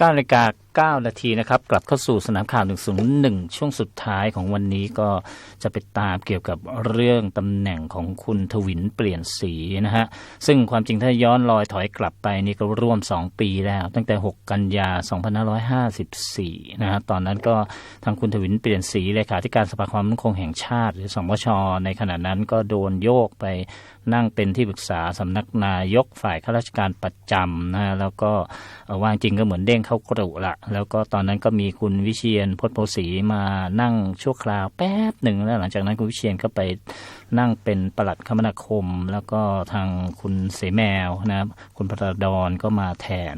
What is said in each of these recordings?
9นาฬิกา9 นาทีนะครับ กลับเข้าสู่สนามข่าว 101 ช่วงสุดท้ายของวันนี้ก็จะไปตามเกี่ยวกับเรื่องตำแหน่งของคุณทวินเปลี่ยนสีนะฮะ ซึ่งความจริงถ้าย้อนรอยถอยกลับไปนี่ก็ร่วม 2 ปีแล้ว ตั้งแต่ 6 กันยา 2554 นะฮะ ตอนนั้นก็ทางคุณทวินเปลี่ยนสีเลขาธิการสภาความมั่นคงแห่งชาติ หรือสมช ในขณะนั้นก็โดนโยกไปนั่งเป็นที่ปรึกษาสำนักนายกฝ่ายข้าราชการประจำนะแล้วก็ว่าจริงก็เหมือนเด้งเข้ากระดุละแล้วก็ตอนนั้นก็มีคุณวิเชียนพจน์โพสีมานั่งชั่วคราวแป๊บหนึ่งแล้วหลังจากนั้นคุณวิเชียนก็ไป นั่งเป็นปลัดคมนาคม แล้วก็ทางคุณเสแมวนะครับคุณพระดอนก็มาแทน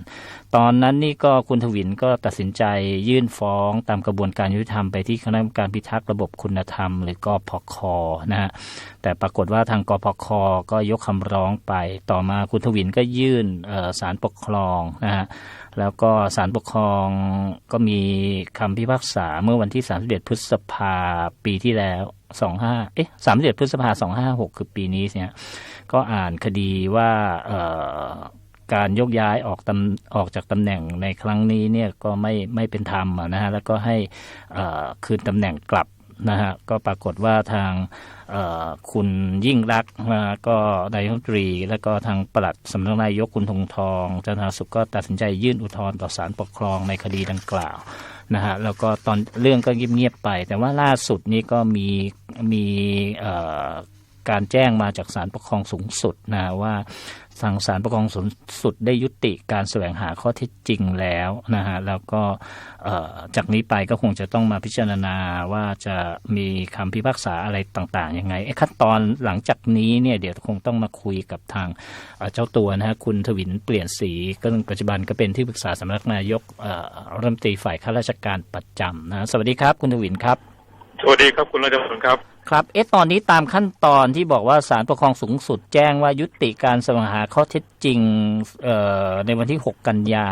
ตอนนั้นนี่ก็คุณทวินก็ตัดสินใจยื่นฟ้องตามกระบวนการยุติธรรมไปที่คณะกรรมการพิทักษ์ระบบคุณธรรม หรือกอพคนะฮะแต่ปรากฏว่าทางกอพคก็ยกคำร้องไป ต่อมาคุณทวินก็ยื่นเอ่อศาลปกครองนะฮะแล้วก็ศาลปกครองก็มีคำพิพากษาเมื่อวันที่ 31 พฤษภาปีที่แล้ว 25เอ๊ะ31พฤษภา256คือปีนี้เนี่ยก็อ่านคดีว่าเออการยกย้ายออกตำออกจากตำแหน่งในครั้งนี้เนี่ยก็ไม่ไม่เป็นธรรมนะฮะแล้วก็ให้คืนตำแหน่งกลับนะฮะก็ปรากฏว่าทางคุณยิ่งรักนะก็นายกรัฐมนตรี แล้วก็ทางปลัดสำนักนายกคุณธงทองจันทร์สุขก็ตัดสินใจยื่นอุทธรณ์ต่อศาลปกครองในคดีดังกล่าว นะฮะแล้วก็ตอนเรื่องก็เงียบๆไป แต่ว่าล่าสุดนี้ก็มีมี การแจ้งมาจากศาลปกครองสูงสุดนะว่าทางศาลปกครองสูงสุดได้ยุติการแสวงหาข้อเท็จจริงแล้วนะฮะแล้วก็จากนี้ไปก็คงจะต้องมาพิจารณาว่าจะมีคำพิพากษาอะไรต่างๆยังไงไอ้ขั้นตอนหลังจากนี้เนี่ยเดี๋ยวคงต้องมาคุยกับทางเจ้าตัวนะฮะคุณทวินเปลี่ยนสีก็ปัจจุบันก็เป็นที่ปรึกษาสำนักนายกรัฐมนตรีฝ่ายข้าราชการประจำนะสวัสดีครับคุณทวินครับสวัสดีครับคุณรัชพลครับ ครับเอ๊ะตอนนี้ตามขั้นตอนที่บอกว่าศาลปกครองสูงสุดแจ้งว่ายุติการแสวงหาข้อเท็จจริงเอ่อในวันที่ 6 กันยา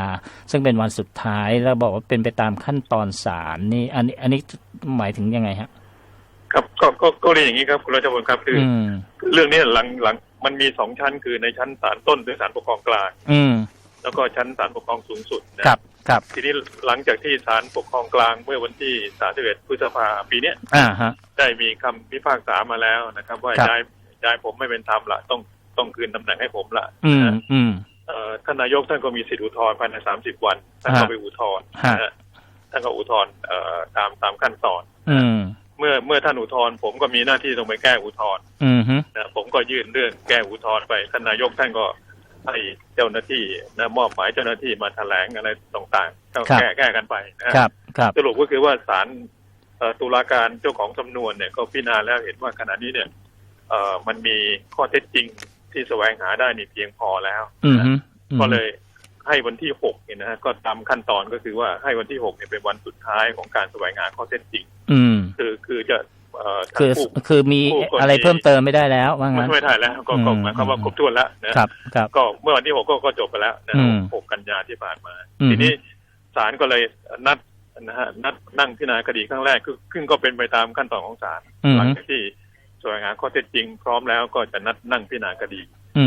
ซึ่งเป็นวันสุดท้ายแล้วบอกว่าเป็นไปตามขั้นตอนศาลนี่อันนี้อันนี้หมายถึงยังไงฮะ ครับก็ก็ก็เรียนอย่างนี้ครับคุณรัชพลครับคืออือมเรื่องนี้หลังหลังมันมีสองชั้นคือในชั้นศาลต้นหรือศาลปกครองกลาง อืมแล้วก็ชั้นศาลปกครองสูงสุดนะครับ ครับทีนี้หลังจากที่ศาลปกครองกลางเมื่อวันที่ 31 พฤษภาปีเนี้ยอ่าฮะได้มีคำพิพากษามาแล้วนะครับ ว่าครับย้ายย้ายผมไม่เป็นธรรมละต้องต้องคืนตำแหน่งให้ผมละอืมนะอืมเอ่อท่านนายกท่านก็มีสิทธิอุทธรณ์ภายใน 30 วันท่านก็ฮะไปอุทธรณ์ฮะนะฮะท่านก็อุทธรณ์เอ่อตามตามขั้นตอนอืมเมื่อเมื่อท่านอุทธรณ์ผมก็มีหน้าที่ต้องไปแก้อุทธรณ์อืมฮึนะผมก็ยื่นเรื่องแก้อุทธรณ์ไปท่านนายกท่านก็ ให้เจ้าหน้าที่นะมอบหมายเจ้าหน้าที่มาแถลงอะไรต่างๆก็แก้แก้กันไปนะฮะครับครับ สรุปก็คือว่าศาลเอ่อตุลาการเจ้าของสำนวนเนี่ยก็พิจารณาแล้วเห็นว่าขณะนี้เนี่ยเอ่อมันมีข้อเท็จจริงที่แสวงหาได้นี่เพียงพอแล้วอืมนะฮึก็เลยให้วันที่หกเนี่ยนะฮะก็ตามขั้นตอนก็คือว่าให้วันที่หกเนี่ยเป็นวันสุดท้ายของการแสวงหาข้อเท็จจริง อืม คือคือจะเอ่อทั้ง คือผู้คือมีผู้กรณีอะไรเพิ่มเติมไม่ได้แล้วว่าไม่งั้นไม่ได้แล้ว ก็ก็อืมหมายความว่าครบถ้วนแล้วนะครับครับก็เมื่อวันที่หกก็ก็จบไปแล้วนะอืมหกกันยาที่ผ่านมาอืมทีนี้ศาลก็เลยนัดนะฮะนัดนั่งพิจารณาคดีครั้งแรกคือซึ่งก็เป็นไปตามขั้นตอนของศาลอืมหลังจากที่แสวงหาข้อเท็จจริงพร้อมแล้วก็จะนัดนั่งพิจารณาคดีอื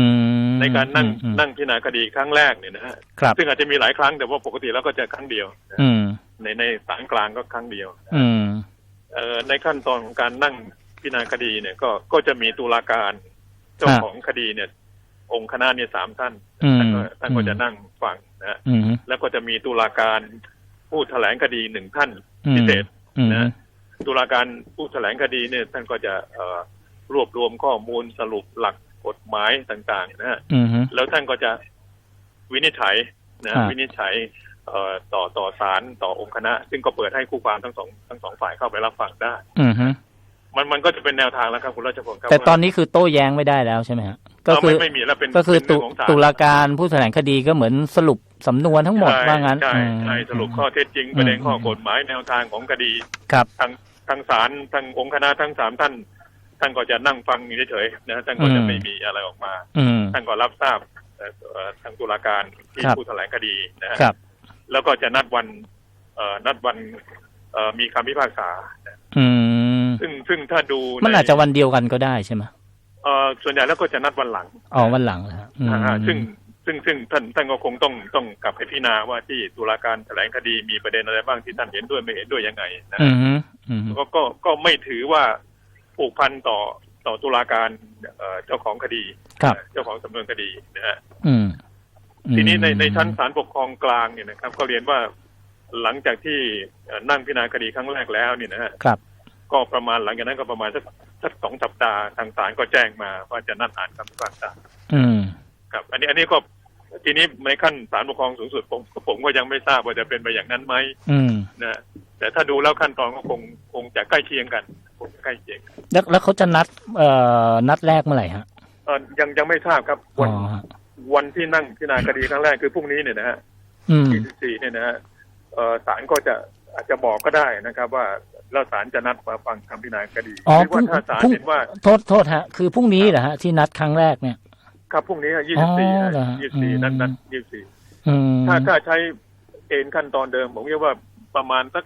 มในการนั่งอืมนั่งพิจารณาคดีครั้งแรกเนี่ยนะฮะครับซึ่งอาจจะมีหลายครั้งแต่ว่าปกติแล้วก็จะครั้งเดียวนะอืมในในศาลกลางก็ครั้งเดียวอืมเอ่อ ในขั้นตอนของการนั่งพิจารณาคดีเนี่ยก็ก็จะมีตุลาการเจ้าฮะของคดีเนี่ย องค์คณะเนี่ยสามท่านอืมท่านก็ท่านก็อืมจะนั่งฟังนะฮะอืมแล้วก็จะมีตุลาการผู้แถลงคดีหนึ่งท่านอืมพิเศษอืมนะตุลาการผู้แถลงคดีเนี่ยท่านก็จะเอ่อรวบรวมข้อมูลสรุปหลักกฎหมายต่าง ๆ นะฮะอืมแล้วท่านก็จะวินิจฉัยนะฮะวินิจฉัยเอ่อ ต่อต่อศาลต่อองค์คณะ ซึ่งก็เปิดให้คู่ความทั้งสองทั้งสองฝ่ายเข้าไปรับฟังได้ อืมมันมันก็จะเป็นแนวทางแล้วครับคุณราชพลครับแต่ตอนว่านี้คือโต้แย้งไม่ได้แล้วใช่ไหมฮะก็เอ่อคืไม่อไม่มีแล้วเป็นก็คือเป็นตุเรื่องของศาลตุลาการผู้แถลงคดีก็เหมือนสรุปสำนวนทั้งหมดใช่ว่างั้นใช่อืมใช่สรุปข้อเท็จจริงประเด็นข้อกฎหมายแนวทางของคดีครับทางทางศาลทางองค์คณะทั้งสามท่าน ท่านก็จะนั่งฟังอยู่เฉยๆนะท่านก็จะอืมไม่มีอะไรออกมาอืมท่านก็รับทราบเอ่อเอ่อทางตุลาการที่ครับผู้แถลงคดีนะฮะครับ แล้วก็จะนัดวันเอ่อนัดวันเอ่อมีคำพิพากษานะอืมซึ่งซึ่งถ้าดูมันในอาจจะวันเดียวกันก็ได้ใช่ไหมเอ่อส่วนใหญ่แล้วก็จะนัดวันหลังอ๋อวันหลังนะฮะอืมนะฮะซึ่งซึ่งซึ่งท่านท่านก็คงต้องต้องกลับไปพิจารณาว่าที่ตุลาการแถลงคดีมีประเด็นอะไรบ้างที่ท่านเห็นด้วยไม่เห็นด้วยยังไงนะอืมฮึอืมฮึก็ก็ก็ไม่ถือว่าผูกพันต่อต่อตุลาการเอ่อเจ้าของคดีครับเจ้าของสำนวนคดีนะฮะอืม ทีนี้ในในชั้นศาลปกครองกลางเนี่ยนะครับ ก็เรียนว่าหลังจากที่เอ่อนั่งพิจารณาคดีครั้งแรกแล้วเนี่ยนะฮะครับ ก็ประมาณหลังจากนั้นก็ประมาณสักสักสองสัปดาห์ทางศาลก็แจ้งมาว่าจะนัดอ่านคำพิพากษาอืมครับ อันนี้อันนี้ก็ทีนี้ในขั้นศาลปกครองสูงสุดผมผมก็ยังไม่ทราบว่าจะเป็นไปอย่างนั้นไหมอืมนะแต่ถ้าดูแล้วขั้นตอนก็คงคงจะใกล้เคียงกันคงจะใกล้เคียงกันแล้วแล้วเขาจะนัดเอ่อนัดแรกเมื่อไหร่ฮะเออยังยังไม่ทราบครับอ๋วัอนฮะ วันที่นั่งพิจารณาคดีครั้งแรกคือพรุ่งนี้เนี่ยนะฮะอืม24เนี่ยนะฮะเอ่อศาลก็จะอาจจะบอกก็ได้นะครับ ว่าแล้วศาลจะนัดมาฟังคำพิจารณาคดีอ๋อหรือว่าถ้าศาลพรุ่งเห็นว่าโทษโทษฮะ คือพรุ่งนี้เหรอฮะที่นัดครั้งแรกเนี่ยครับพรุ่งนี้อ๋อ24เหรอฮะยี่สิบสี่อืมนัดนัด24อืมถ้าถ้าใช้เกณฑ์ขั้นตอนเดิม ผมคิดว่าประมาณสัก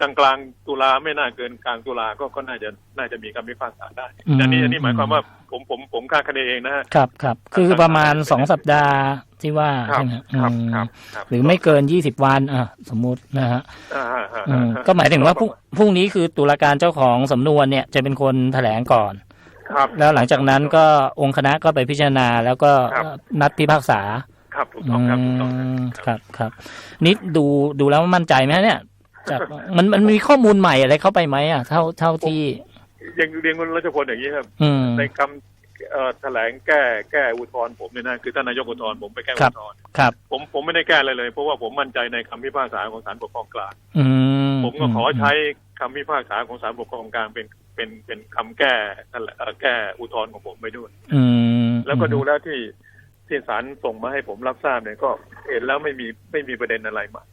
กลางกลางๆตุลาไม่น่าเกินกลางตุลาก็ก็น่าจะน่าจะมีคำพิพากษาได้อันนี้อันนี้หมายความว่าผมผมผมคาดคะเนเองนะฮะครับครับคือประมาณสองสัปดาห์ที่ว่าครัใช่ไหมฮะครับอืมครับครับ หรือไม่เกินยี่สิบวันอะสมมุตินะฮะอ่าฮะฮะอืมฮะก็หมายถึงว่าพรุ่งพรุ่งนี้คือตุลาการเจ้าของสำนวนเนี่ยจะเป็นคนแถลงก่อนครับแล้วหลังจากนั้นก็องค์คณะก็ไปพิจารณาแล้วก็ครับนัดพิพากษาครับถูกต้องครับถูกต้องครับมครับครับ นี่ดูดูแล้วมั่นใจไหมฮะเนี่ย จากมันมันมีข้อมูลใหม่อะไรเข้าไปไหมอะเท่าเท่าที่ยังเรียนคุณรัชพลอย่างนี้ครับอืมในคำเอ่อแถลงแก้แก้อุทธรณ์ผมเนี่ยนะคือท่านนายกอุทธรณ์ผมไปแก้ครัอุบทธรณ์ครับผมผมไม่ได้แก้อะไรเลย เพราะว่าผมมั่นใจในคำพิพากษาของศาลปกครองกลางอืมผมก็ขอใช้คำพิพากษาของศาลปกครองกลางเป็นเป็นเป็นคำแก้นั่นแหละเอ่อแก้อุทธรณ์ของผมไปด้วยอืมแล้วก็ดูแล้วที่ที่ศาลส่งมาให้ผมรับทราบเนี่ยก็เห็นแล้วไม่มีไม่มีประเด็นอะไรใหม่นะ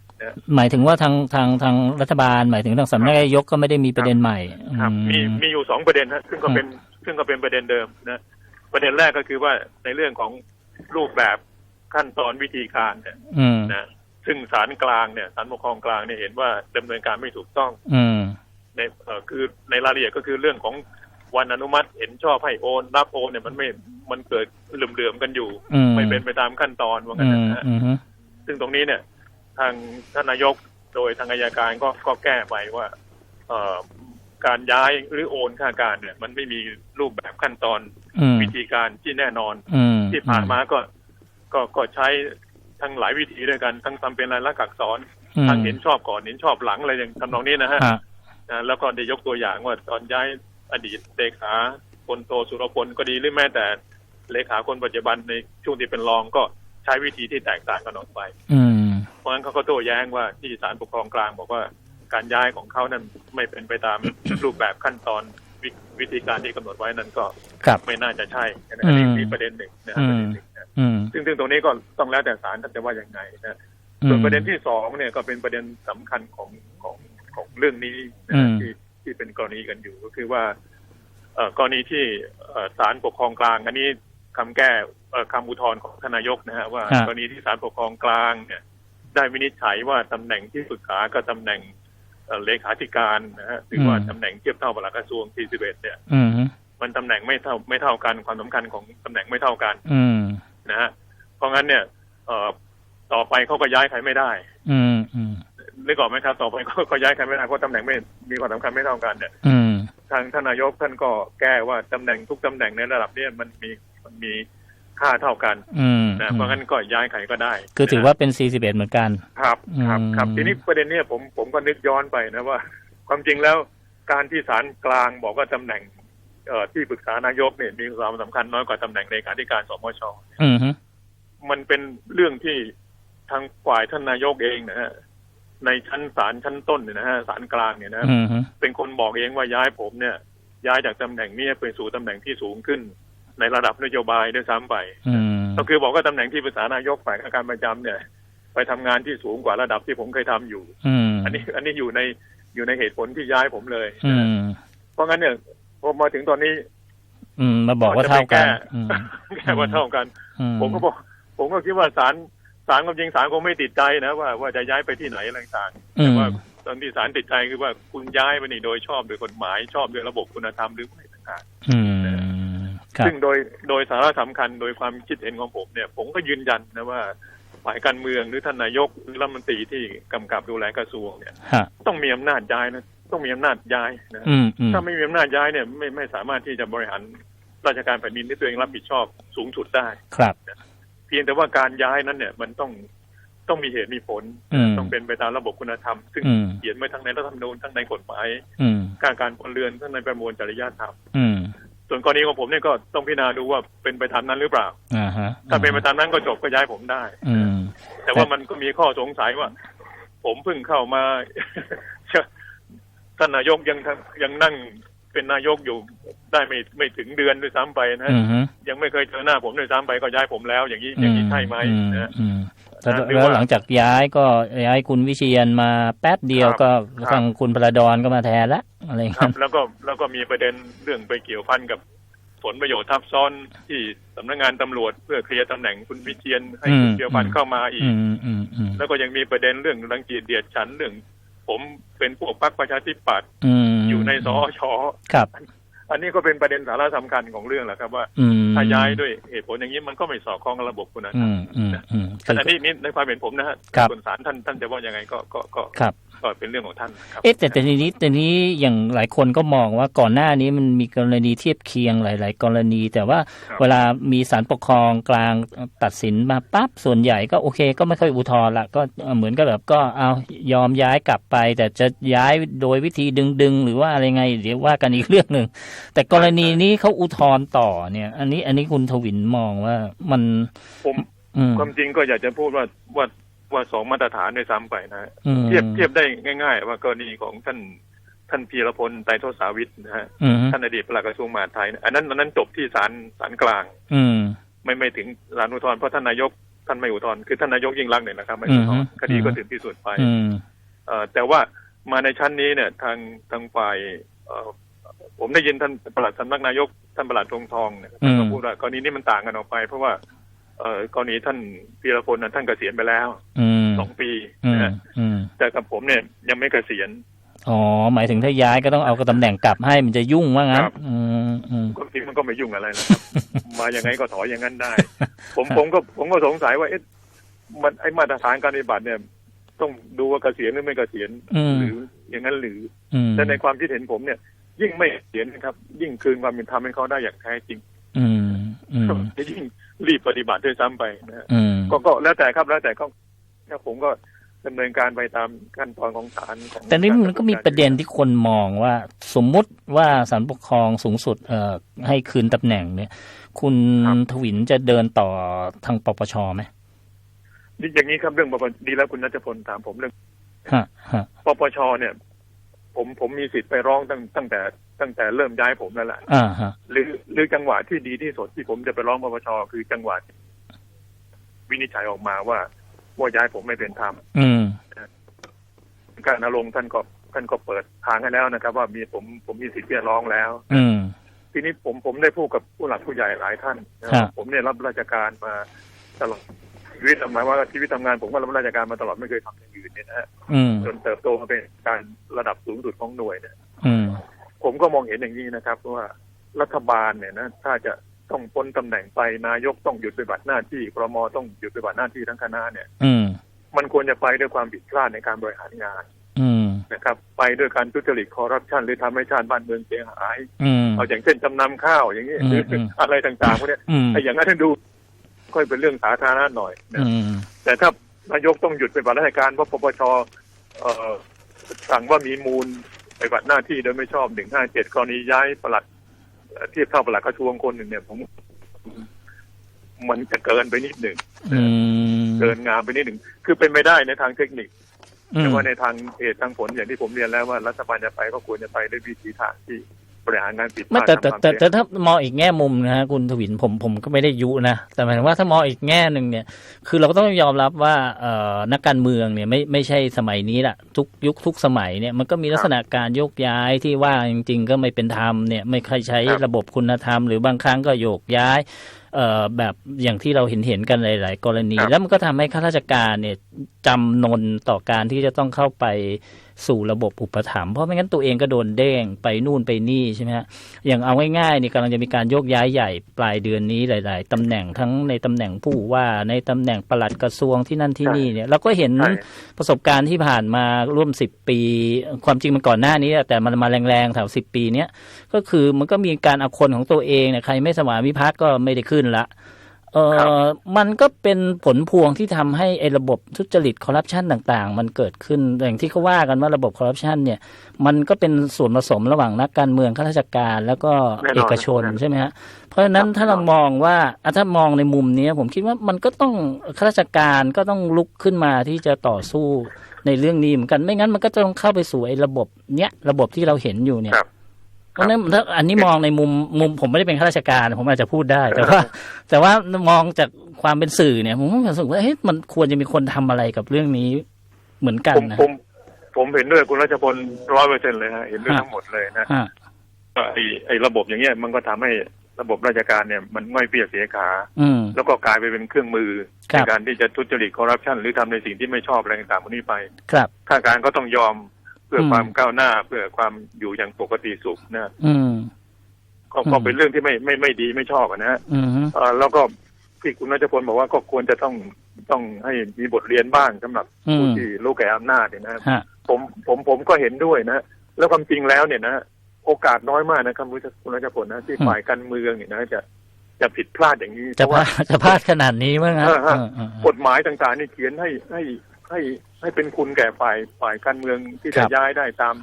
หมายถึงว่าทางทางทางรัฐบาล หมายถึงทางสำนักนายกก็ไม่ได้มีประเด็นใหม่ครับอืมีมีอยู่สองประเด็นฮะซึ่งก็เป็นซึ่งก็เป็นประเด็นเดิมนะประเด็นแรกก็คือว่าในเรื่องของรูปแบบขั้นตอนวิธีการเนี่ยอืมนะซึ่งศาลกลางเนี่ยศาลปกครองกลางเนี่ยเห็นว่าดำเนินการไม่ถูกต้อง อืมในเอ่อคือในรายละเอียดก็คือเรื่องของวันอนุมัติเห็นชอบให้โอนรับโอนเนี่ยมันไม่มันเกิดเหลื่อมๆกันอยู่อืมไม่เป็นไปตามขั้นตอนว่าอืงั้นมนะฮะอืมซึ่งตรงนี้เนี่ย ทางท่านนายกโดยทางอายการก็ก็แก้ไปว่า เอ่อการย้ายหรือโอนค่าการเนี่ย มันไม่มีรูปแบบขั้นตอนอืมวิธีการที่แน่นอนอืมที่ผ่านมาก็ก็ก็ใช้ทั้งหลายวิธีด้วยกัน ทั้งทำเป็นลายลักษณ์อักษรอืมทั้งเห็นชอบก่อนเห็นชอบหลังอะไรอย่างทำนองนี้นะฮะอะนะแล้วก็ได้ยกตัวอย่างว่าตอนย้ายอดีตเลขาคนโตสุรพลก็ดีหรือแม้แต่เลขาคนปัจจุบันในช่วงที่เป็นรองก็ใช้วิธีที่แตกต่างกันออกไป อืมเพ ราะฉะนั้นเขาก็โต้แย้งว่าที่ศาลปกครองกลางบอกว่าการย้ายของเขานั้นไม่เป็นไปตามรูปแบบขั้นตอนววิธีการที่กำหนดไว้นั้นก็ครับไม่น่าจะใช่นะอันนี้อืมมีประเด็นหนึ่งนะอืมประเด็นหนึ่งนะอืมซึ่งซึ่งตรงนี้ก็ต้องแล้วแต่ศาลท่านจะว่าอย่างไงนะส่วนประเด็นที่สองเนี่ยก็เป็นประเด็นสำคัญของของของเรื่องนี้นะอืมที่ที่เป็นกรณีกันอยู่ก็คือว่า เอ่อกรณีที่เอ่อศาลปกครองกลาง อันนี้คำแก้เอ่อคำอุทธรณ์ของทานนายกนะฮะว่าครับกรณีที่ศาลปกครองกลางเนี่ย ได้วินิจฉัยว่าตำแหน่งที่ปรึกษากับตำแหน่งเอ่อเลขาธิการนะฮะหรือว่าตำแหน่งเทียบเท่าปลัดกระทรวง41เนี่ยอืมมันตำแหน่งไม่เท่าไม่เท่ากันความสำคัญของตำแหน่งไม่เท่ากัน อืมนะฮะเพราะงั้นเนี่ยเอ่อต่อไปเขาก็ย้ายใครไม่ได้ อืมอืมนึกออกไหมครับ ต่อไปก็ก็ย้ายใครไม่ได้เพราะตำแหน่งไม่มีความสำคัญไม่เท่ากันเนี่ยอืมทางท่านนายกท่านก็แก้ว่าตำแหน่งทุกตำแหน่งในระดับเนี้ยมันมีมันมี ค่าเท่ากันอืมนะเพราะงั้นก็ย้ายใครก็ได้ คือถือว่าเป็น 41 เหมือนกัน ครับครับครับอืมทีนี้ประเด็นเนี้ยผมผมก็นึกย้อนไปนะว่า ความจริงแล้วการที่ศาลกลางบอกว่าตำแหน่งเอ่อที่ปรึกษานายกเนี่ยมีความสำคัญน้อยกว่าตำแหน่งเลขาธิการสมชอืมฮึมันเป็นเรื่องที่ทางฝ่ายท่านนายกเองนะฮะในชั้นศาลชั้นต้นเนี่ยนะฮะศาลกลางเนี่ยนะอืมฮึเป็นคนบอกเองว่าย้ายผมเนี่ย ย้ายจากตำแหน่งนี้ไปสู่ตำแหน่งที่สูงขึ้น ในระดับนโยบายด้วยซ้ำไปอืมก็คือบอกว่าตำแหน่งที่ปรึกษานายกฝ่ายการประจำเนี่ย ไปทำงานที่สูงกว่าระดับที่ผมเคยทำอยู่อืมอันนี้อันนี้อยู่ในอยู่ในเหตุผลที่ย้ายผมเลยอืนะมเพราะงั้นเนี่ยพอมาถึงตอนนี้ อืมมาบอกว่าเท่ากันอืมแค่ว่าเท่ากันอืผมก็บอก ผมก็คิดว่าศาลศาลความจริงศาลคงไม่ติดใจนะว่าว่าจะย้ายไปที่ไหนอะไรต่างๆอืแต่มว่าตอนที่ศาลติดใจคือว่าคุณย้ายไปนี่โดยชอบโดยกฎหมายชอบโดยระบบคุณธรรมหรือไม่ต่างอืมครับ ซึ่งโดยโดยสาระสำคัญโดยความคิดเห็นของผมเนี่ย ผมก็ยืนยันนะว่าฝ่ายการเมืองหรือท่านนายกหรือรัฐมนตรีที่กำกับดูแลกระทรวงเนี่ยฮะต้องมีอำนาจย้ายนะต้องมีอำนาจย้ายนะอืมอืมถ้าไม่มีอำนาจย้ายเนี่ยไม่ไม่สามารถที่จะบริหารราชการแผ่นดินที่ตัวเองรับผิดชอบสูงสุดได้ครับเพียงแต่ว่าการย้ายนั้นเนี่ย มันต้องต้องมีเหตุมีผลอืมต้องเป็นไปตามระบบคุณธรรม ซึ่งอืมเขียนไว้ทั้งในรัฐธรรมนูญทั้งในกฎหมายอืมการการพลเรือนทั้งในประมวลจริยธรรมอืม ส่วนกรณีของผมเนี่ยก็ต้องพิจารณาดูว่าเป็นไปตามนั้นหรือเปล่าอ่าฮะถ้าเป็นไปตามนั้นก็จบก็ย้ายผมได้ อืมแต่ว่ามันก็มีข้อสงสัยว่า ผมเพิ่งเข้ามาท่านนายกยังทำยังนั่งเป็นนายกอยู่ได้ไม่ไม่ถึงเดือนด้วยซ้ำไปนะอืมฮึยังไม่เคยเจอหน้าผมด้วยซ้ำไปก็ย้ายผมแล้ว อย่างนี้อย่างนี้ใช่ไหมอืนะอืม แต่นะหรือแล้วว่าหลังจากย้ายก็ย้ายคุณวิเชียนมาแป๊บเดียวครับก็ครับทางคุณพระดอนก็มาแทนละอะไรอย่างครัเงี้บยแล้วก็แล้วก็มีประเด็นเรื่องไปเกี่ยวพันกับผลประโยชน์ทับซ้อนที่สำนักงานตำรวจเพื่อเคลียร์ตำแหน่งคุณวิเชียนให้คุณเกี่ยวพันเข้ามาอีกอืมอืมอืมแล้วก็ยังมีประเด็นเรื่องรังเกียจเดียดฉันเรื่องผมเป็นพวกพรรคประชาธิปัตย์อืมอยู่ในสอชครับ อันนี้ก็เป็นประเด็นสาระสำคัญของเรื่องแหละครับว่าอืมถ้าย้ายด้วยเหตุผลอย่างนี้มันก็ไม่สอดคล้องกับระบบคุณธรอืรมมอืมอืมแต่อันนี้นี่ในความเห็นผมนะฮะครับส่วนศาลท่านท่านจะว่ายังไงก็ก็ก็ครับ ก็เป็นเรื่องของท่านครับเอ๊ะแต่แต่ทีนี้แต่นี้อย่างหลายคนก็มองว่าก่อนหน้านี้มันมีกรณีเทียบเคียงหลาย ๆ กรณี แต่ว่าครับเวลามีศาลปกครองกลางตัดสินมาปั๊บส่วนใหญ่ก็โอเค ก็ไม่ค่อยอุทธรณ์ละก็เอ่อเหมือนกับแบบก็เอายอมย้ายกลับไป แต่จะย้ายโดยวิธีดึง ๆ หรือว่าอะไรไงเดี๋ยวว่ากันอีกเรื่องหนึ่งแต่กรณีนี้เขาอุทธรณ์ต่อเนี่ย อันนี้อันนี้คุณทวินมองว่ามันผมอืมความจริงก็อยากจะพูดว่าว่า ว่าสองมาตรฐานด้วยซ้ำไปนะฮะอืมเทียบเทียบได้ง่าย ๆ ว่ากรณีของท่านท่านพีรพลไตรโทสาวิทย์นะฮะอืมท่านอดีตปลัดกระทรวงมหาดไทยนะอันนั้นอันนั้นจบที่ศาลศาลกลาง อืมไม่ไม่ถึงศาลอุทธรณ์เพราะท่านนายกท่านไม่อุทธรณ์คือท่านนายกยิ่งรักษณ์เนี่ยนะครับไม่อุทธรณ์อืมคดีก็ถึงที่สุดไปอืมเอ่อแต่ว่ามาในชั้นนี้เนี่ย ทางทางฝ่ายเอ่อผมได้ยินท่านปลัดสำนักนายกท่านปลัดทงทองเนี่ยท่านก็พูดว่ากรณีนี้มันต่างกันออกไป เพราะว่า เอ่อกรณีท่านพีรพลนั้นท่านเกษียณไปแล้วอืมสองปีอืนะมฮะอืมแต่กับผมเนี่ยยังไม่เกษียณอ๋อหมายถึงถ้าย้ายก็ต้องเอาตำแหน่งกลับให้มันจะยุ่งว่างั้นครับอืมอืมความจริงมันก็ไม่ยุ่งอะไรนะครับมาอย่างไงก็ถอยอย่างนั้นได้ ผมผมก็ผมก็สงสัยว่าเอ๊ะมันไอ้มาตรฐานการปฏิบัติเนี่ย ต้องดูว่าเกษียณหรือไม่เกษียณอืมหรืออย่างนั้นหรืออืมแต่ในความคิดเห็นผมเนี่ย ยิ่งไม่เขียนนะครับ ยิ่งคืนความเป็นธรรมให้เขาได้อย่างแท้จริงอืมอืมจะยิ่ง รีบปฏิบัติด้วยซ้ำไปนะฮะอืมก็ก็แล้วแต่ครับแล้วแต่ก็ถ้าผมก็ดำเนินการไปตามขั้นตอนของศาลของแต่นี่มันก็มีประเด็นที่คนมองว่า สมมุติว่าศาลปกครองสูงสุดเอ่อให้คืนตำแหน่งเนี่ย คุณทวินจะเดินต่อทางปปชไหมนี่อย่างนี้ครับเรื่องปปดีแล้วคุณนัทพลถามผมเรื่องฮะฮะปปชเนี่ย ผมผมมีสิทธิ์ไปร้องตั้งตั้งแต่ ตั้งแต่เริ่มย้ายผมนั่นแหละอ่าฮะหรือหรือจังหวะที่ดีที่สุดที่ผมจะไปร้องปปชคือจังหวะที่วินิจฉัยออกมาว่าว่าย้ายผมไม่เป็นธรรมอืมการนรงค์ท่านก็ท่านก็เปิดทางให้แล้วนะครับ ว่ามีผมผมมีสิทธิ์ที่จะร้องแล้ว อืมทีนี้ผมผมได้พูดกับผู้หลักผู้ใหญ่หลายท่านนะครับผมเนี่ยรับราชการมาตลอดชีวิตหมายว่าชีวิตทำงานผมก็รับราชการมาตลอดไม่เคยทำอย่างอื่นเนี่ยนะฮะอืมจนเติบโตมาเป็นการระดับสูงสุดของหน่วยเนี่ยอืม ผมก็มองเห็นอย่างนี้นะครับ ว่ารัฐบาลเนี่ยนะถ้าจะต้องพ้นตำแหน่งไปนายกต้องหยุดปฏิบัติหน้าที่ครมต้องหยุดปฏิบัติหน้าที่ทั้งคณะเนี่ย อืมมันควรจะไปด้วยความผิดพลาดในการบริหารงานอืมนะครับ ไปด้วยการทุจริตคอร์รัปชันหรือทำให้ชาติบ้านเมืองเสียหายอืมเอาอย่างเช่นจำนำข้าวอย่างนี้อืมหรืออืมอะไรต่างๆพวกเนี้ยอืมไอ้อย่างนั้นดู ค่อยเป็นเรื่องสาธารณะหน่อยนะอืมแต่ถ้านายกต้องหยุดปฏิบัติราชการเพราะปปชเอ่อสั่งว่ามีมูล ปฏิบัติหน้าที่โดยไม่ชอบหนึ่งห้าเจ็ดกรณีย้ายปลัดเอ่อเทียบเท่าปลัดกระทรวงคนหนึ่งเนี่ยผมมันจะเกินไปนิดหนึ่งอืมเกินงามไปนิดหนึ่ง คือเป็นไม่ได้ในทางเทคนิคอืแต่มว่าในทางเหตุทางผลอย่างที่ผมเรียนแล้วว่ารัฐบาลจะไปก็ควรจะไปด้วยวิธีทางที่ บริหารงานผิดพไม่ลาดแต่แต่ทำความแต่เสียแต่ถ้ามองอีกแง่มุมนะฮะคุณทวินผมผมก็ไม่ได้ยุนะแต่หมายถึงว่าถ้ามองอีกแง่หนึ่งเนี่ย คือเราก็ต้องยอมรับว่าเอ่อนักการเมืองเนี่ยไม่ไม่ใช่สมัยนี้แหละทุกยุคทุกสมัยเนี่ยมันก็มีลักษณะการโยกย้ายที่ว่าจริง ๆ ก็ไม่เป็นธรรมเนี่ยไม่ค่อยใช้ระบบคุณธรรม หรือบางครั้งก็โยกย้ายเอ่อแบบอย่างที่เราเห็นเห็นๆกันหลาย ๆ กรณี แล้วมันก็ทำให้ข้าราชการเนี่ยจำนนต่อการที่จะต้องเข้าไป สู่ระบบอุปถัมภ์เพราะไม่งั้นตัวเองก็โดนเด้งไปนู่นไปนี่ใช่ไหมฮะอย่างเอาง่ายๆนี่กำลังจะมีการโยกย้ายใหญ่ปลายเดือนนี้หลาย ๆตำแหน่งทั้งในตำแหน่งผู้ว่าในตำแหน่งปลัดกระทรวงที่นั่นที่นี่เนี่ยเราก็เห็นประสบการณ์ที่ผ่านมาร่วมสิบปี ความจริงมันก่อนหน้านี้ แต่มันมาแรงๆแถวสิบปีเนี้ยก็คือมันก็มีการเอาคนของตัวเองเนี่ยใครไม่สมานวิพักษ์ก็ไม่ได้ขึ้นละ เอครับอมันก็เป็นผลพวงที่ทำให้ไอ้ระบบทุจริตคอร์รัปชันต่างๆ มันเกิดขึ้นอย่างที่เขาว่ากันว่าระบบคอร์รัปชันเนี่ยมันก็เป็นส่วนผสมระหว่างนักการเมืองข้าราชการ แล้วก็แน่นอนเอกชนแน่นอนใช่ไหมฮะเพราะฉะนั้นครับถ้าเรามองว่าอะถ้ามองในมุมนี้ผมคิดว่ามันก็ต้องข้าราชการก็ต้องลุกขึ้นมาที่จะต่อสู้ในเรื่องนี้เหมือนกันไม่งั้นมันก็จะต้องเข้าไปสู่ไอ้ระบบเนี้ยระบบที่เราเห็นอยู่เนี่ยครับ เพราะฉะนั้นถ้าอันนี้มองในมุมมุมผมไม่ได้เป็นข้าราชการ ผมอาจจะพูดได้ แต่ว่า แต่ว่ามองจากความเป็นสื่อเนี่ย ผมก็รู้สึกว่าเฮ้ยมันควรจะมีคนทำอะไรกับเรื่องนี้เหมือนกันผมนะผมผมเห็นด้วยคุณรัชพลร้อยเปอร์เซ็นเลยฮะเห็นด้วยฮะทั้งหมดเลยนะฮะไอ้ไอ้ระบบอย่างเงี้ยมันก็ทำให้ระบบราชการเนี่ยมันง่อยเปียเสียขาอืมแล้วก็กลายไปเป็นเครื่องมือครัในบการที่จะทุจริตคอร์รัปชันหรือทำในสิ่งที่ไม่ชอบอะไรต่างๆพวกนี้ไปครับข้าราชการก็ต้องยอม เพื่ออมความก้าวหน้า เพื่อความอยู่อย่างปกติสุขนะอืมก็อืมก็เป็นเรื่องที่ไม่ไม่ไม่ดีไม่ชอบอะนะฮะอืมเอ่อแล้วก็ที่คุณรัชพลบอกว่าก็ควรจะต้องต้องให้มีบทเรียนบ้างสำหรับอืผู้มที่รู้แก่อำนาจเนี่ยนะฮะผมผมผมก็เห็นด้วยนะ แล้วความจริงแล้วเนี่ยนะโอกาสน้อยมากนะครับคุณรัชพลนะที่อืมฝ่ายการเมืองเนี่ยนะจะจะผิดพลาดอย่างนี้เพจะราะพว่าลาดจะพลาดขนาดนี้มั้งฮะเออฮะเออเออเอกอฎหมายต่างๆนี่เขียนให้ให้ ให้ให้เป็นคุณแก่ฝ่ายฝ่ายการเมืองที่ครัจะบย้ายได้ตาม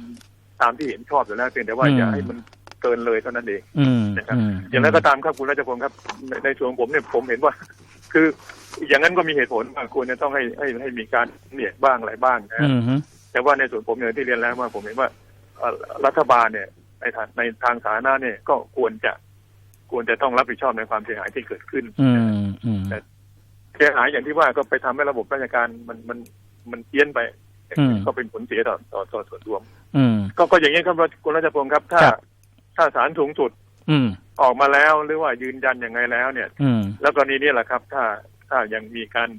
ตามที่เห็นชอบอยู่แล้วเพียงแต่ว่าอืมอย่าให้มันเกินเลยเท่านั้นเองอืมนะครับอืมอย่างไรก็ตามครับคุณรัชพลครับในในส่วนของผมเนี่ยผมเห็นว่า คืออย่างนั้นก็มีเหตุผลว่าควรจะต้องให้ให้ให้มีการเนี่ยบ้างอะไรบ้างนะอืมฮึแต่ว่าในส่วนผมอย่างที่เรียนแล้วว่าผมเห็นว่าเอ่อรัฐบาลเนี่ยในทางในทางสาธารณะเนี่ยก็ควรจะควรจะต้องรับผิดชอบในความเสียหายที่เกิดขึ้นอืมอืม เสียหายอย่างที่ว่าก็ไปทำให้ระบบราชการมันมันมันเพี้ยนไปอืมก็เป็นผลเสียต่อต่อต่อส่วนรวม อืมก็ก็อย่างนี้ครับคุณรัชพงศ์ครับ ถ้าครับถ้าศาลสูงสุด อืมออกมาแล้วหรือว่ายืนยันอย่างไงแล้วเนี่ย อืมแล้วกรณีนี้แหละครับ ถ้าถ้ายังมีการ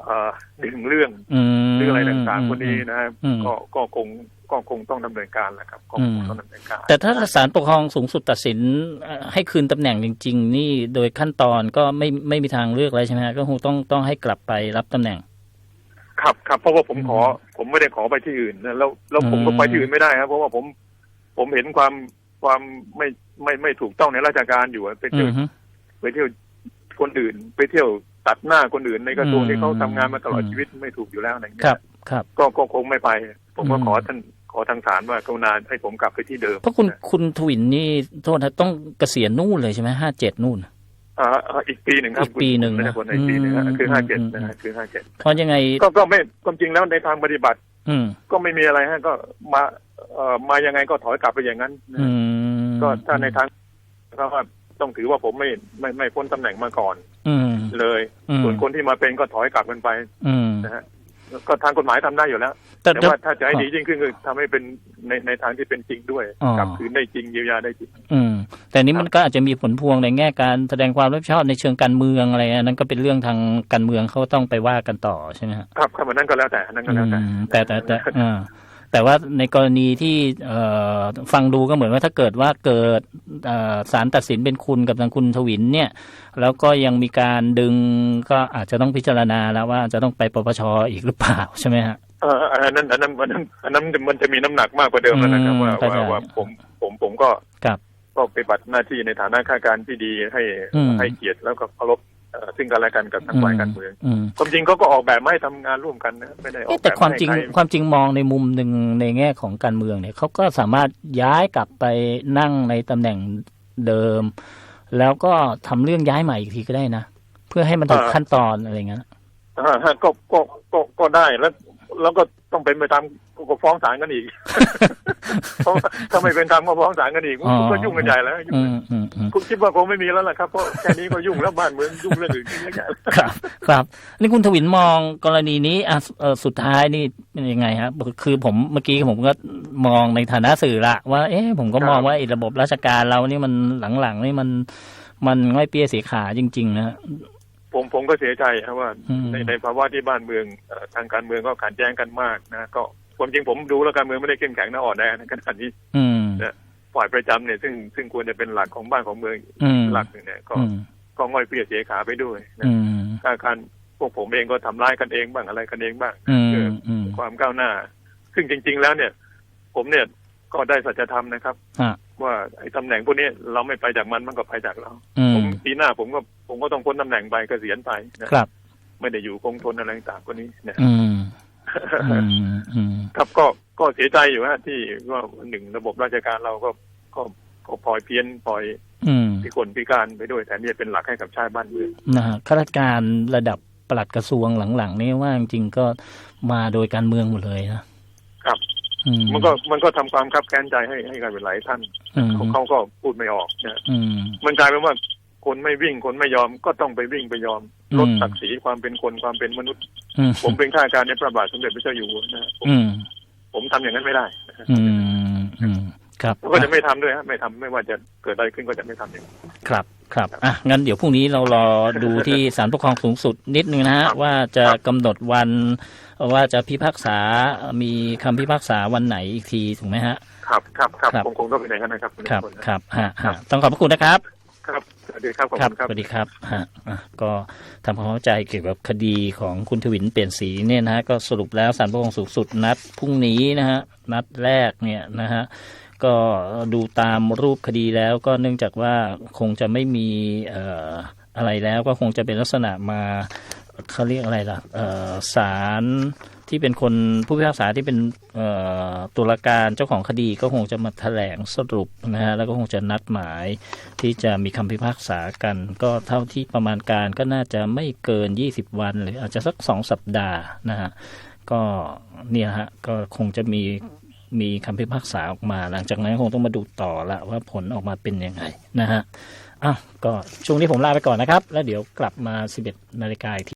เอ่อดึงเรื่องอืมหรืออะไรต่างๆพวกนี้นะอืมก็ก็คง ก็คงต้องดำเนินการแหละครับก็คงอืมต้องดำเนินการ แต่ถ้าศาลปกครองสูงสุดตัดสินเอ่อให้คืนตำแหน่งจริง ๆ นี่โดยขั้นตอนก็ไม่ไม่มีทางเลือกอะไรใช่ไหมฮะก็คงต้องต้องให้กลับไปรับตำแหน่ง ครับครับเพราะว่าผมอืมขอ ผมไม่ได้ขอไปที่อื่นนะแล้วแล้วผมก็อืมไปที่อื่นไม่ได้ครับ เพราะว่าผมผมเห็นความความไม่ไม่ไม่ถูกต้องในราชการอยู่อะไปอืเที่ยวมฮึไปเที่ยวคนอื่น ไปเที่ยวตัดหน้าคนอื่นในกระทรวงอืมที่เขาทำงานมาตลอดอืมชีวิตไม่ถูกอยู่แล้วอะไรอย่างเงี้ครัยบครับ ก็ก็คงไม่ไป ผมก็อืมขอท่าน ขอทางศาลว่ากรุณาให้ผมกลับไปที่เดิมเพราะคุณนะคุณทวินนี่โทษนะต้องเกษียณนู่นเลยใช่ไหมห้าเจ็ดนู่นอ่าอ่าอีกปีหนึ่งครับอีกปีหนึ่งไม่ใช่คนอีกปีหนึ่งฮะอืมคือห้าเจ็ดอืมนะฮะคือห้าเจ็ดเพราะยังไงก็ก็ไม่ความจริงแล้วในทางปฏิบัติ อืมก็ไม่มีอะไรฮะก็มาเอ่อมายังไงก็ถอยกลับไปอย่างนั้นนะอืมก็ถ้าในทางก็ว่าต้องถือว่าผมไม่ไม่ไม่พ้นตำแหน่งมาก่อน อืมเลยอืมส่วนคนที่มาเป็นก็ถอยกลับกันไปอืมนะฮะ ก็ทางกฎหมายทำได้อยู่แล้วแต่แต่แต่ว่าถ้าจะให้ดียิ่งขึ้นคือทำให้เป็นในในทางที่เป็นจริงด้วยอ๋อกลับคืนได้จริงเยียวยาได้จริง อืม แต่นี้มันก็อาจจะมีผลพวงในแง่การแสดงความรับผิดชอบในเชิงการเมืองอะไรอันนั้นก็เป็นเรื่องทางการเมืองเขาต้องไปว่ากันต่อใช่ไหมฮะครับครับอันนั้นก็แล้วแต่อันนั้นก็แล้วแต่อืมแต่แต่แต่อ่า แต่ว่าในกรณีที่เอ่อฟังดูก็เหมือนว่าถ้าเกิดว่าเกิดเอ่อศาลตัดสินเป็นคุณกับทางคุณทวินเนี่ย แล้วก็ยังมีการดึงก็อาจจะต้องพิจารณาแล้วว่าจะต้องไปปปชอีกหรือเปล่าใช่ไหมฮะเอออันนั้นอันนั้นอันนั้นอันนั้นมันจะมีน้ำหนักมากกว่าเดิมแล้วนะครับอืมว่าเข้าใจว่าว่าผมผมผมก็ครับก็ปฏิบัติหน้าที่ในฐานะข้าราชการที่ดีให้อืมให้เกียรติแล้วก็เคารพเอ่อ ซึ่งกันและกันกับทางฝ่ายการเมืองอืมความจริงเขาก็ออกแบบมาให้ทำงานร่วมกันนะไม่ได้ออเอ๊ะกแบบแต่ความจริงให้ใความจริงมองในมุมหนึ่งในแง่ของการเมืองเนี่ยเขาก็สามารถย้ายกลับไปนั่งในตำแหน่งเดิม แล้วก็ทำเรื่องย้ายใหม่อีกทีก็ได้นะเพื่อให้มันถูกขั้นตอนอะไรเงี้ยอ่าฮะก็ก็ก็ก็ได้แล้ว แล้วก็ต้องเป็นไปตาม ก็ฟ้องศาลกันอีกเพราะว่าถ้าไม่เป็นตามก็ฟ้องศาลกันอีกอ๋อก็ยุ่งกันใหญ่แล้วยุ่งอืมอืมอืมคุณคิดว่าคงไม่มีแล้วล่ะครับเพราะแค่นี้ก็ยุ่งแล้วบ้านเมืองยุ่งเรื่องอื่นเยอะแยะครับ ครับ นี่คุณทวินมองกรณีนี้อะเอ่อสุดท้ายนี่เป็นยังไงครับคือผมเมื่อกี้ผมก็มองในฐานะสื่อละว่า เอ๊ะผมก็มองว่าไอ้ระบบราชการเรานี่มันหลังๆนี่มันมันง่อยเปี้ยเสียขาจริง ๆ นะผมผมก็เสียใจครับว่าอืมในในภาวะที่บ้านเมืองเอ่อทางการเมืองก็ขัดแย้งกันมากนะ ก็ผ ความจริงผมดูแล้วการเมืองไม่ได้เข้มแข็งนะอ่อนแอในขณะนี้อืมฝ่ายประจำเนี่ยซึ่งซึ่งควรจะเป็นหลักของบ้านของเมืองอืมหลักหนึ่งเนี่ยก็อืมก็ง่อยเปรี้ยเสียขาไปด้วยนะอืมการการพวกผมเองก็ทำร้ายกันเองบ้างอะไรกันเองบ้างอืเพื่อมอืมความก้าวหน้า ซึ่งจริง ๆ แล้วเนี่ย ผมเนี่ยก็ได้สัจธรรมนะครับฮะว่าไอ้ตำแหน่งพวกนี้เราไม่ไปจากมันมันก็ไปจากเราอืผมมปีหน้าผมก็ผมก็ต้องพ้นตำแหน่งไปเกษียณไปนะครับ ไม่ได้อยู่คงทนอะไรต่างๆกว่านี้นะอืมอืมอืม ครับก็ก็เสียใจอยู่ฮะที่ว่าหนึ่งระบบราชการเราก็ก็ก็ปล่อยเพี้ยนปล่อยอืมพิกลพิการไปด้วยแทนที่จะเป็นหลักให้กับชาติบ้านเมืองนะฮะข้าราชการระดับปลัดกระทรวงหลังๆนี่ว่าจริงๆก็มาโดยการเมืองหมดเลยนะครับอืมมันก็มันก็ทำความคับแค้นใจให้ให้กันเป็นหลายท่านอืมเขาเขาก็พูดไม่ออกนะอืมมันกลายเป็นว่าคนไม่วิ่งคนไม่ยอมก็ต้องไปวิ่งไปยอมอืมลดศักดิ์ศรีความเป็นคนความเป็นมนุษย์อืม ผมเป็นข้าราชการในพระบาทสมเด็จพระเจ้าอยู่หัวนะผมอืมผมทำอย่างนั้นไม่ได้นะฮะอืมอืมครับแล้วก็จะไม่ทำด้วยฮะไม่ทำไม่ว่าจะเกิดอะไรขึ้นก็จะไม่ทำอย่างนั้นครับครับอะงั้นเดี๋ยวพรุ่งนี้เรารอดูที่ศาลปกครองสูงสุดนิดนึงนะฮะครับว่าจะครับกำหนดวัน ว่าจะพิพากษามีคำพิพากษาวันไหนอีกทีถูกไหมฮะ ครับครับครับครับคงคงต้องเป็นอย่างนั้นนะครับณครับพลนะครับฮะฮะต้องขอบพระคุณนะครับ ครับสวัส ดีครับขอบครับคุณครับสวัสดีครับฮะอะก็ทำความเข้าใจเกี่ยวกับคดีของคุณทวินเปลี่ยนสีเนี่ยนะฮะก็สรุปแล้วศาลปกครองสูงสุดนัดพรุ่งนี้นะฮะนัดแรกเนี่ยนะฮะก็ดูตามรูปคดีแล้วก็เนื่องจากว่าคงจะไม่มีเอ่ออะไรแล้วก็คงจะเป็นลักษณะมาเขาเรียกอะไรล่ะเอ่อศาล ที่เป็นคนผู้พิพากษาที่เป็นตุลาการเจ้าของคดีก็คงจะมาแถลงสรุปนะฮะแล้วก็คงจะนัดหมายที่จะมีคำพิพากษากัน ก็เท่าที่ประมาณการก็น่าจะไม่เกิน 20 วัน หรืออาจจะสักสองสัปดาห์นะฮะก็เนี่ยฮะก็คงจะมีมีคำพิพากษาออกมา หลังจากนั้นคงต้องมาดูต่อละว่าผลออกมาเป็นยังไงนะฮะอ้าวก็ช่วงนี้ผมลาไปก่อนนะครับ แล้วเดี๋ยวกลับมา 11นาฬิกาอีกที